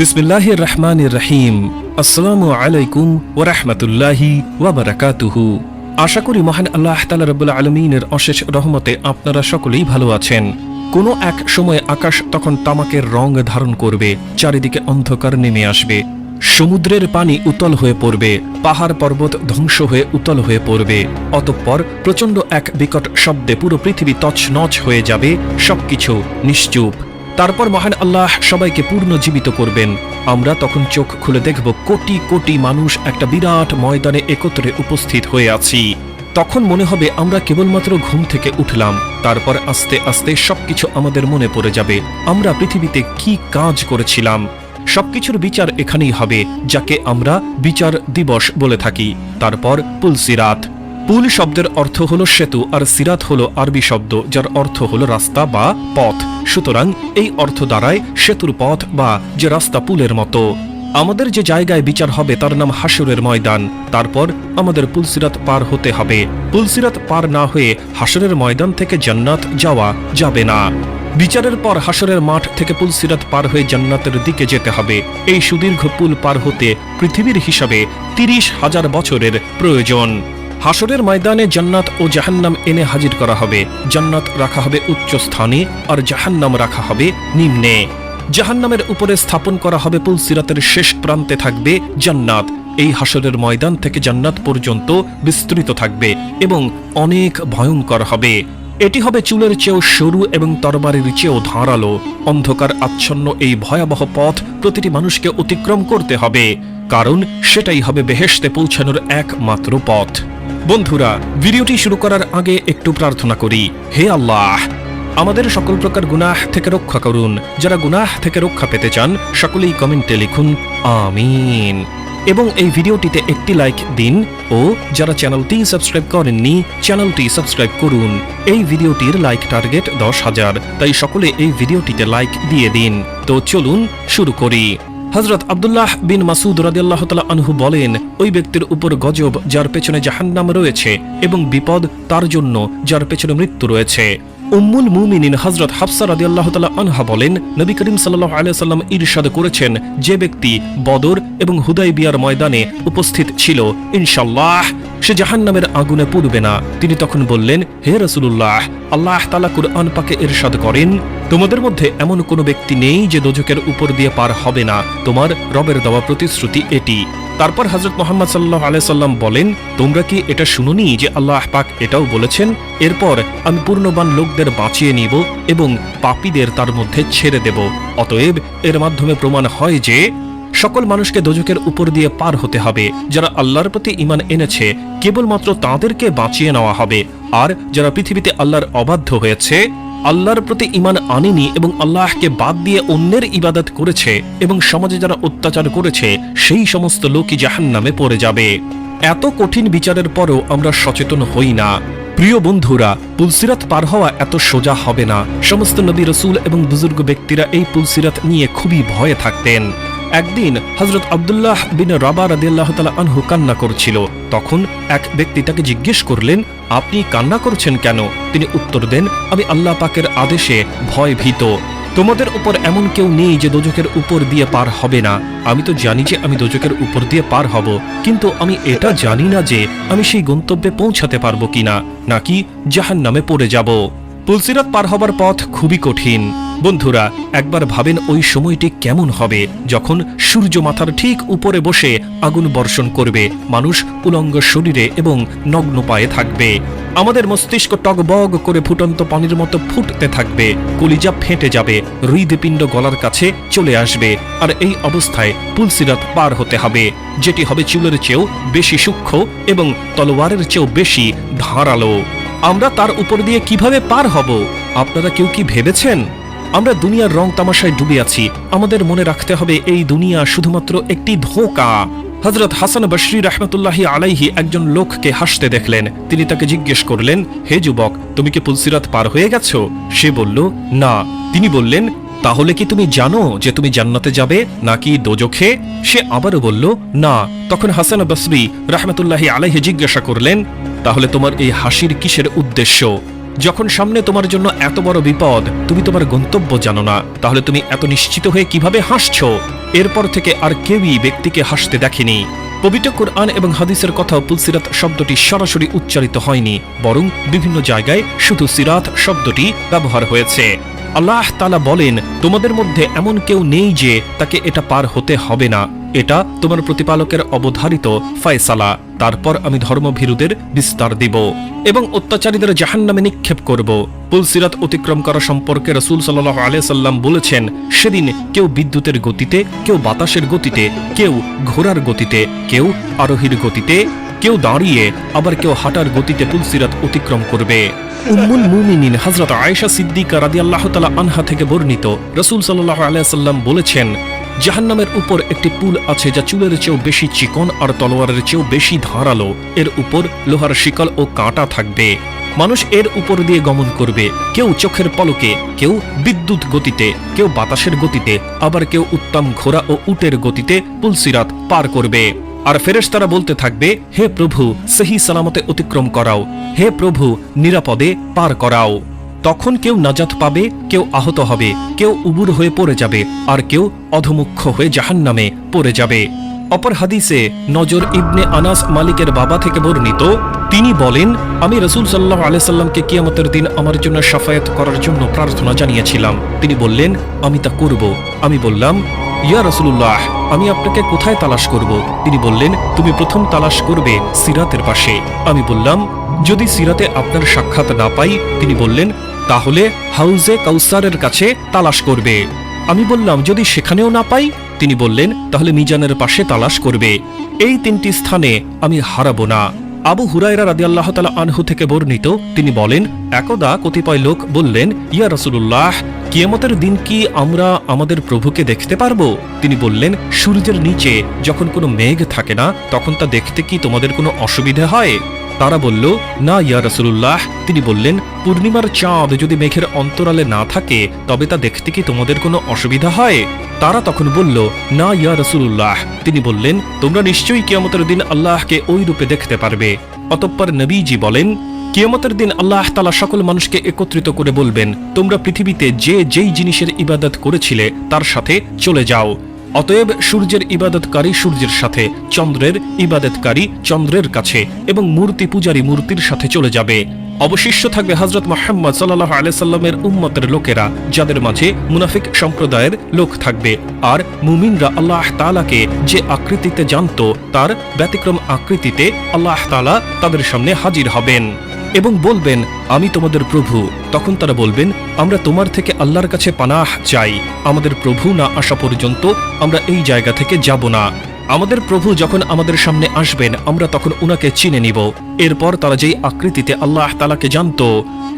বিসমিল্লাহ রহমান রহিম। আসসালামু আলাইকুম ওরহমতুল্লাহি ওয়াবারাকাতুহু আশা করি মহান আল্লাহ তালা রবুল্লা আলমিনের অশেষ রহমতে আপনারা সকলেই ভালো আছেন। কোনো এক সময় আকাশ তখন তামাকের রং ধারণ করবে, চারিদিকে অন্ধকার নেমে আসবে। সমুদ্রের পানি উতল হয়ে পড়বে, পাহাড় পর্বত ধ্বংস হয়ে উতল হয়ে পড়বে। অতঃপর প্রচণ্ড এক বিকট শব্দে পুরো পৃথিবী তছনছ হয়ে যাবে, সবকিছু নিশ্চুপ। তারপর মহান আল্লাহ সবাইকে পূর্ণ জীবিত করবেন। আমরা তখন চোখ খুলে দেখব কোটি কোটি মানুষ একটা বিরাট ময়দানে একত্রে উপস্থিত হয়ে আছি। তখন মনে হবে আমরা কেবলমাত্র ঘুম থেকে উঠলাম, তারপর আস্তে আস্তে সবকিছু আমাদের মনে পড়ে যাবে, আমরা পৃথিবীতে কি কাজ করেছিলাম। সবকিছুর বিচার এখানেই হবে, যাকে আমরা বিচার দিবস বলে থাকি। তারপর পুলসিরাত। পুল শব্দের অর্থ হল সেতু আর সিরাত হল আরবি শব্দ, যার অর্থ হল রাস্তা বা পথ। সুতরাং এই অর্থ দ্বারায় সেতুর পথ বা যে রাস্তা পুলের মতো। আমাদের যে জায়গায় বিচার হবে তার নাম হাসুরের ময়দান। তারপর আমাদের পুলসিরাত পার হতে হবে। পুলসিরাত পার না হয়ে হাসরের ময়দান থেকে জান্নাত যাওয়া যাবে না। বিচারের পর হাসরের মাঠ থেকে পুলসিরাত পার হয়ে জান্নাতের দিকে যেতে হবে। এই সুদীর্ঘ পুল পার হতে পৃথিবীর হিসাবে তিরিশ হাজার বছরের প্রয়োজন। হাসরের ময়দানে জান্নাত ও জাহান্নাম এনে হাজির করা হবে। জান্নাত রাখা হবে উচ্চ স্থানে আর জাহান্নাম রাখা হবে নিম্নে। জাহান্নামের উপরে স্থাপন করা হবে পুলসিরাতের শেষ প্রান্তে থাকবে জান্নাত। এই হাসরের ময়দান থেকে জান্নাত পর্যন্ত বিস্তৃত থাকবে এবং অনেক ভয়ঙ্কর হবে। এটি হবে চুলের চেয়েও সরু এবং তরবারির চেয়েও ধারালো। অন্ধকার আচ্ছন্ন এই ভয়াবহ পথ প্রতিটি মানুষকে অতিক্রম করতে হবে। কারণ সেটাই হবে বেহেশতে পৌঁছানোর একমাত্র পথ। বন্ধুরা, ভিডিওটি শুরু করার আগে একটু প্রার্থনা করি। হে আল্লাহ, আমাদের সকল প্রকার গুনাহ থেকে রক্ষা করুন। যারা গুনাহ থেকে রক্ষা পেতে চান, সকলেই কমেন্টে লিখুন, আমিন। এবং এই ভিডিওটিতে একটি লাইক দিন ও যারা চ্যানেলটি সাবস্ক্রাইব করেননি, চ্যানেলটি সাবস্ক্রাইব করুন। এই ভিডিওটির লাইক টার্গেট দশ হাজার, তাই সকলে এই ভিডিওটিতে লাইক দিয়ে দিন। তো চলুন শুরু করি। হজরত আবদুল্লাহ বিন মাসুদ রাদিয়াল্লাহ আনহু বলেন, ওই ব্যক্তির উপর গজব, যার পেছনে জাহান্নাম রয়েছে এবং বিপদ তার জন্য, যার পেছনে মৃত্যু রয়েছে। উম্মুল মুমিনিন হজরত হাফসা রাদিয়াল্লাহ তালা আনহা বলেন, নবী করিম সাল্লাহ আলিয়া সাল্লাম ইরশাদ করেছেন, যে ব্যক্তি বদর এবং হুদাই বিয়ার ময়দানে উপস্থিত ছিল ইনশাল্লাহ সে জাহান্নামের আগুনে পুড়বে না। তিনি তখন বললেন, হে রসুল্লাহ আল্লাহ তালা কুরআন পাকে ইরশাদ করেন, তোমাদের মধ্যে এমন কোনো ব্যক্তি নেই যে দোজকের উপর দিয়ে পার হবে না। তোমার রবের দেওয়া প্রতিশ্রুতি এটি। তারপর হজরত মোহাম্মদ সাল্লাহ আলাইসাল্লাম বলেন, তোমরা কি এটা শুনুনি যে আল্লাহ পাক এটাও বলেছেন? এরপর আমি পূর্ণবান লোকদের বাঁচিয়ে নিব এবং পাপীদের তার মধ্যে ছেড়ে দেব। অতএব এর মাধ্যমে প্রমাণ হয় যে, সকল মানুষকে দোজকের উপর দিয়ে পার হতে হবে। যারা আল্লাহর প্রতি ইমান এনেছে, কেবলমাত্র তাদেরকে বাঁচিয়ে নেওয়া হবে। আর যারা পৃথিবীতে আল্লাহর অবাধ্য হয়েছে, আল্লাহর প্রতি ইমান আনেনি এবং আল্লাহকে বাদ দিয়ে অন্যের ইবাদত করেছে এবং সমাজে যারা অত্যাচার করেছে, সেই সমস্ত লোকই জাহান নামে পড়ে যাবে। এত কঠিন বিচারের পরও আমরা সচেতন হই না। প্রিয় বন্ধুরা, পুলসিরাত পার হওয়া এত সোজা হবে না। সমস্ত নবী রসুল এবং বুজুর্গ ব্যক্তিরা এই পুলসিরাত নিয়ে খুবই ভয়ে থাকতেন। একদিন হজরত আবদুল্লাহ বিন রাবা রাদিয়াল্লাহ তালা আনহু কান্না করছিল। তখন এক ব্যক্তি তাকে জিজ্ঞেস করলেন, আপনি কান্না করছেন কেন? তিনি উত্তর দেন, আমি আল্লাহ পাকের আদেশে ভয় ভীত তোমাদের উপর এমন কেউ নেই যে দোজকের উপর দিয়ে পার হবে না। আমি তো জানি যে আমি দোজকের উপর দিয়ে পার হব, কিন্তু আমি এটা জানি না যে আমি সেই গন্তব্যে পৌঁছাতে পারব কিনা, নাকি জাহান নামে পড়ে যাব। পুলসিরাত পার হবার পথ খুবই কঠিন। বন্ধুরা, একবার ভাবেন ওই সময়টি কেমন হবে, যখন সূর্য মাথার ঠিক উপরে বসে আগুন বর্ষণ করবে, মানুষ উলঙ্গ শরীরে এবং নগ্ন পায়ে থাকবে। আমাদের মস্তিষ্ক টগবগ করে ফুটন্ত পানির মতো ফুটতে থাকবে, কলিজা ফেটে যাবে, হৃদপিণ্ড গলার কাছে চলে আসবে, আর এই অবস্থায় পুলসিরাত পার হতে হবে, যেটি হবে চুলের চেয়েও বেশি সূক্ষ্ম এবং তলোয়ারের চেয়েও বেশি ধারালো। আমরা তার উপর দিয়ে কীভাবে পার হব? আপনারা কেউ কি ভেবেছেন? আমরা দুনিয়ার রং তামাশায় ডুবে আছি। আমাদের মনে রাখতে হবে এই দুনিয়া শুধুমাত্র একটি ধোকা। হজরত হাসান বশরি রহমতুল্লাহি আলাইহি একজন লোককে হাসতে দেখলেন। তিনি তাকে জিজ্ঞেস করলেন, হে যুবক, তুমি কি পুলসিরাত পার হয়ে গেছো? সে বলল, না। তিনি বললেন, তাহলে কি তুমি জানো যে তুমি জান্নাতে যাবে নাকি দোজখে? সে আবারও বলল, না। তখন হাসান বসরি রহমতুল্লাহি আলাইহি জিজ্ঞাসা করলেন, তাহলে তোমার এই হাসির কিসের উদ্দেশ্য? যখন সামনে তোমার জন্য এত বড় বিপদ, তুমি তোমার গন্তব্য জানো না। তাহলে তুমি এত নিশ্চিত হয়ে কীভাবে হাসছ? এরপর থেকে আর কেউই ব্যক্তিকে হাসতে দেখেনি। পবিত্র কোরআন এবং হাদিসের কথাও পুলসিরাত শব্দটি সরাসরি উচ্চারিত হয়নি, বরং বিভিন্ন জায়গায় শুধু সিরাত শব্দটি ব্যবহার হয়েছে। আল্লাহ তালা বলেন, তোমাদের মধ্যে এমন কেউ নেই যে তাকে এটা পার হতে হবে না। এটা তোমার প্রতিপালকের অবধারিত ফয়সালা। তারপর আমি ধর্মভীরুদের বিস্তার দিব এবং অত্যাচারীদের জাহান্নামে নিক্ষেপ করব। পুলসিরাত অতিক্রম করা সম্পর্কে রসুল সাল্লাহ আলিয়াল্লাম বলেছেন, সেদিন কেউ বিদ্যুতের গতিতে, কেউ বাতাসের গতিতে, কেউ ঘোড়ার গতিতে, কেউ আরোহীর গতিতে, কেউ দাঁড়িয়ে আবার কেউ হাঁটার গতিতে পুলসিরাত অতিক্রম করবে। উম্মুল মুমিনিন হযরত আয়েশা সিদ্দিকা রাদিয়াল্লাহু তাআলা আনহা থেকে বর্ণিত, রসুল সাল্লাল্লাহু আলাইহি সাল্লাম বলেছেন, জাহান্নামের উপর একটি পুল আছে যা চুলের চেয়েও বেশি চিকন আর তলোয়ারের চেয়েও বেশি ধারালো। এর উপর লোহার শিকল ও কাঁটা থাকবে। মানুষ এর উপর দিয়ে গমন করবে। কেউ চোখের পলকে, কেউ বিদ্যুৎ গতিতে, কেউ বাতাসের গতিতে, আবার কেউ উত্তম ঘোড়া ও উটের গতিতে পুলসিরাত পার করবে। আর ফেরেশতারা বলতে থাকবে, হে প্রভু, সহি সালামতে অতিক্রম করাও। হে প্রভু, নিরাপদে পার করাও। তখন কেউ নাজাত পাবে, কেউ আহত হবে, কেউ উবুর হয়ে পড়ে যাবে, আর কেউ অধমুখ্য হয়ে জাহান্নামে পড়ে যাবে। অপর হাদিসে নজর ইবনে আনাস মালিকের বাবা থেকে বর্ণিত, তিনি বলেন, আমি রসুল সাল্লাহ আলাইসাল্লামকে কিয়ামতের দিন আমার জন্য সাফায়াত করার জন্য প্রার্থনা জানিয়েছিলাম। তিনি বললেন, আমি তা করব। আমি বললাম ইয়া রসুল্লাহ আমি আপনাকে কোথায় তালাশ করব? তিনি বললেন, তুমি প্রথম তালাশ করবে সিরাতের পাশে। আমি বললাম, যদি সিরাতে আপনার সাক্ষাৎ না পাই, তিনি বললেন, তাহলে হাউজে কাউসারের কাছে তালাশ করবে। আমি বললাম, যদি সেখানেও না পাই, তিনি বললেন, তাহলে মিজানের পাশে তালাশ করবে। এই তিনটি স্থানে আমি হারাবো না। আবু হুরাইরা রাদি আল্লাহ তালা আনহু থেকে বর্ণিত, তিনি বলেন, একদা কতিপয় লোক বললেন, ইয়া রসুল্লাহ কিয়ামতের দিন কি আমরা আমাদের প্রভুকে দেখতে পারব? তিনি বললেন, সূর্যের নিচে যখন কোনো মেঘ থাকে না, তখন তা দেখতে কি তোমাদের কোনো অসুবিধে হয়? তারা বলল, না, ইয়া রসুল্লাহ তিনি বললেন, পূর্ণিমার চাঁদ যদি মেঘের অন্তরালে না থাকে, তবে তা দেখতে কি তোমাদের কোনো অসুবিধা হয়? তারা তখন বলল, না, ইয়া রসুল্লাহ তিনি বললেন, তোমরা নিশ্চয়ই কিয়ামতের দিন আল্লাহকে ওই রূপে দেখতে পারবে। অতঃপর নবীজি বলেন, কিয়ামতের দিন আল্লাহ তালা সকল মানুষকে একত্রিত করে বলবেন, তোমরা পৃথিবীতে যে যেই জিনিসের ইবাদত করেছিলে, তার সাথে চলে যাও। অতএব সূর্যের ইবাদতকারী সূর্যের সাথে, চন্দ্রের ইবাদতকারী চন্দ্রের কাছে এবং মূর্তি পূজারী মূর্তির সাথে চলে যাবে। অবশিষ্ট থাকবে হজরত মোহাম্মদ সাল্লাহ আলাইসাল্লামের উম্মতের লোকেরা, যাদের মাঝে মুনাফিক সম্প্রদায়ের লোক থাকবে। আর মুমিনরা আল্লাহ তালাকে যে আকৃতিতে জানত, তার ব্যতিক্রম আকৃতিতে আল্লাহ তালা তাদের সামনে হাজির হবেন। এবং বলবেন, আমি তোমাদের প্রভু। তখন তারা বলবেন, আমরা তোমার থেকে আল্লাহর কাছে পানাহ চাই। আমাদের প্রভু না আসা পর্যন্ত আমরা এই জায়গা থেকে যাব না। আমাদের প্রভু যখন আমাদের সামনে আসবেন, আমরা তখন উনাকে চিনে নিব। এরপর তারা যেই আকৃতিতে আল্লাহ তালাকে জানত,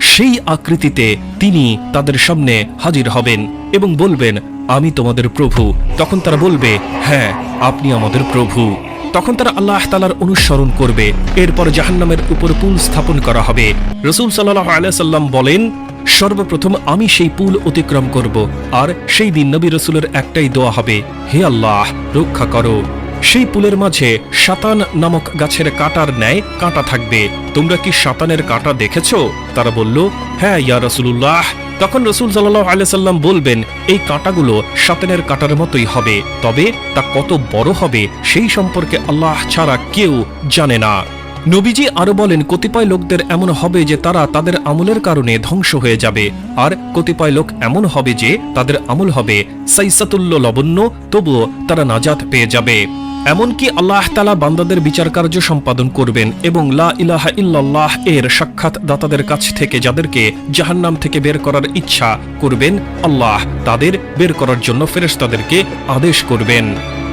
সেই আকৃতিতে তিনি তাদের সামনে হাজির হবেন এবং বলবেন, আমি তোমাদের প্রভু। তখন তারা বলবে হ্যাঁ আপনি আমাদের প্রভু। তখন তারা আল্লাহ তালার অনুসরণ করবে। এরপর জাহান্নামের উপর পুল স্থাপন করা হবে। রসুল সাল্লাহ আলাইসাল্লাম বলেন, সর্বপ্রথম আমি সেই পুল অতিক্রম করব, আর সেই দিন নবী রসুলের একটাই দোয়া হবে, হে আল্লাহ, রক্ষা করো। সেই পুলের মাঝে সাতান নামক গাছের কাঁটার ন্যায় কাঁটা থাকবে। তোমরা কি সাতানের কাঁটা দেখেছ? তারা বলল হ্যাঁ ইয়া রসুল্লাহ তখন রসুল সাল্লাহ আলাইসাল্লাম বলবেন, এই কাঁটাগুলো সাতানের কাঁটার মতোই হবে, তবে তা কত বড় হবে সেই সম্পর্কে আল্লাহ ছাড়া কেউ জানে না। নবীজি আরও বলেন, কতিপয় লোকদের এমন হবে যে তারা তাদের আমলের কারণে ধ্বংস হয়ে যাবে, আর কতিপয় লোক এমন হবে যে তাদের আমল হবে সাইসাতুল্য লবণ্য, তবুও তারা নাজাত পেয়ে যাবে। এমনকি আল্লাহ তালা বান্দাদের বিচার কার্য সম্পাদন করবেন এবং লা ইলাহা ইল্লাল্লাহ এর সাক্ষাৎ দাতাদের কাছ থেকে যাদেরকে জাহান্নাম থেকে বের করার ইচ্ছা করবেন, আল্লাহ তাদের বের করার জন্য ফেরেশতাদেরকে আদেশ করবেন।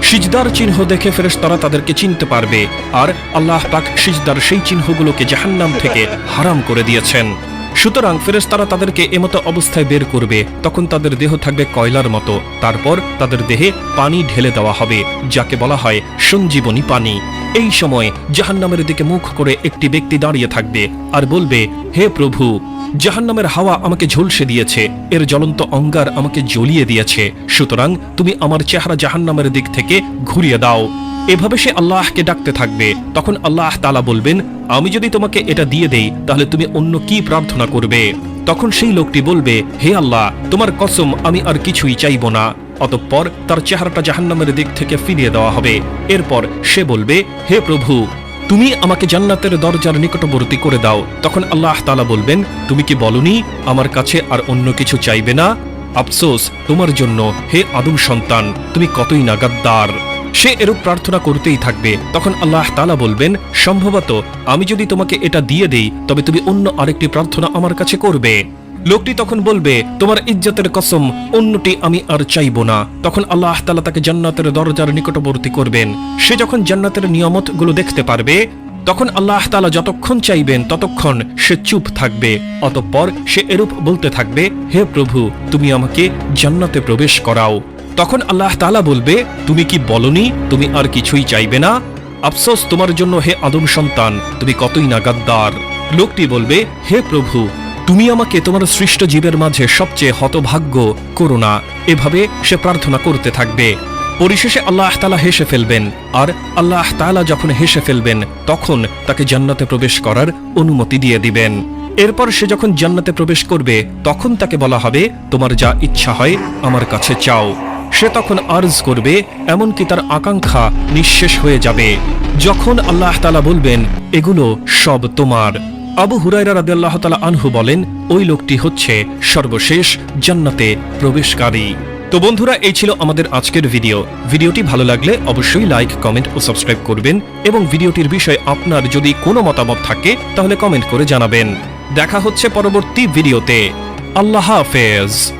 সিজদার চিহ্ন দেখে ফেরেশতারা তাদেরকে চিনতে পারবে, আর আল্লাহ পাক সিজদার সেই চিহ্নগুলোকে জাহান্নাম থেকে হারাম করে দিয়েছেন। সুতরাং ফেরেশতারা তাদেরকে এমতো অবস্থায় বের করবে, তখন তাদের দেহ থাকবে কয়লার মতো। তারপর তাদের দেহে পানি ঢেলে দেওয়া হবে, যাকে বলা হয় সঞ্জীবনী পানি। এই সময় জাহান্নামের দিকে মুখ করে একটি ব্যক্তি দাঁড়িয়ে থাকবে আর বলবে, হে প্রভু, জাহান্নামের হাওয়া আমাকে ঝলসে দিয়েছে, এর জ্বলন্ত অঙ্গার আমাকে জ্বলিয়ে দিয়েছে, সুতরাং তুমি আমার চেহারা জাহান্নামের দিক থেকে ঘুরিয়ে দাও। এভাবে সে আল্লাহকে ডাকতে থাকবে। তখন আল্লাহ তালা বলবেন, আমি যদি তোমাকে এটা দিয়ে দেই, তাহলে তুমি অন্য কি প্রার্থনা করবে? তখন সেই লোকটি বলবে, হে আল্লাহ, তোমার কসম, আমি আর কিছুই চাইব না। অতঃপর তার চেহারাটা জাহান্নামের দিক থেকে ফিরিয়ে দেওয়া হবে। এরপর সে বলবে, হে প্রভু, তুমি আমাকে জান্নাতের দরজার নিকটবর্তী করে দাও। তখন আল্লাহ তালা বলবেন, তুমি কি বলনি, আমার কাছে আর অন্য কিছু চাইবে না? আফসোস, তোমার জন্য, হে আদম সন্তান, তুমি কতই না গাদ্দার। সে এরূপ প্রার্থনা করতেই থাকবে। তখন আল্লাহ তালা বলবেন, সম্ভবত আমি যদি তোমাকে এটা দিয়ে দেই, তবে তুমি অন্য আরেকটি প্রার্থনা আমার কাছে করবে। লোকটি তখন বলবে, তোমার ইজ্জতের কসম, অন্যটি আমি আর চাইব না। তখন আল্লাহ তালা তাকে জান্নাতের দরজার নিকটবর্তী করবেন। সে যখন জান্নাতের নিয়ামতগুলো দেখতে পারবে, তখন আল্লাহ তালা যতক্ষণ চাইবেন ততক্ষণ সে চুপ থাকবে। অতঃপর সে এরূপ বলতে থাকবে, হে প্রভু, তুমি আমাকে জান্নাতে প্রবেশ করাও। তখন আল্লাহ তালা বলবে, তুমি কি বলনি? তুমি আর কিছুই চাইবে না? আফসোস তোমার জন্য হে আদম সন্তান, তুমি কতই না গাদ্দার লোকটি বলবে, হে প্রভু, তুমি আমাকে তোমার সৃষ্ট জীবের মাঝে সবচেয়ে হতভাগ্য করো না। এভাবে সে প্রার্থনা করতে থাকবে। পরিশেষে আল্লাহ তালা হেসে ফেলবেন, আর আল্লাহ তালা যখন হেসে ফেলবেন, তখন তাকে জান্নাতে প্রবেশ করার অনুমতি দিয়ে দিবেন। এরপর সে যখন জান্নাতে প্রবেশ করবে, তখন তাকে বলা হবে, তোমার যা ইচ্ছা হয়, আমার কাছে চাও। সে তখন আর্জ করবে, এমনকি তার আকাঙ্ক্ষা নিঃশেষ হয়ে যাবে। যখন আল্লাহ তালা বলবেন, এগুলো সব তোমার। আবু হুরাইরা রাদিয়াল্লাহু তাআলা আনহু বলেন, ওই লোকটি হচ্ছে সর্বশেষ জান্নাতে প্রবেশকারী। তো বন্ধুরা, এই ছিল আমাদের আজকের ভিডিও। ভিডিওটি ভালো লাগলে অবশ্যই লাইক, কমেন্ট ও সাবস্ক্রাইব করবেন এবং ভিডিওটির বিষয়ে আপনার যদি কোনো মতামত থাকে, তাহলে কমেন্ট করে জানাবেন। দেখা হচ্ছে পরবর্তী ভিডিওতে। আল্লাহ হাফেজ।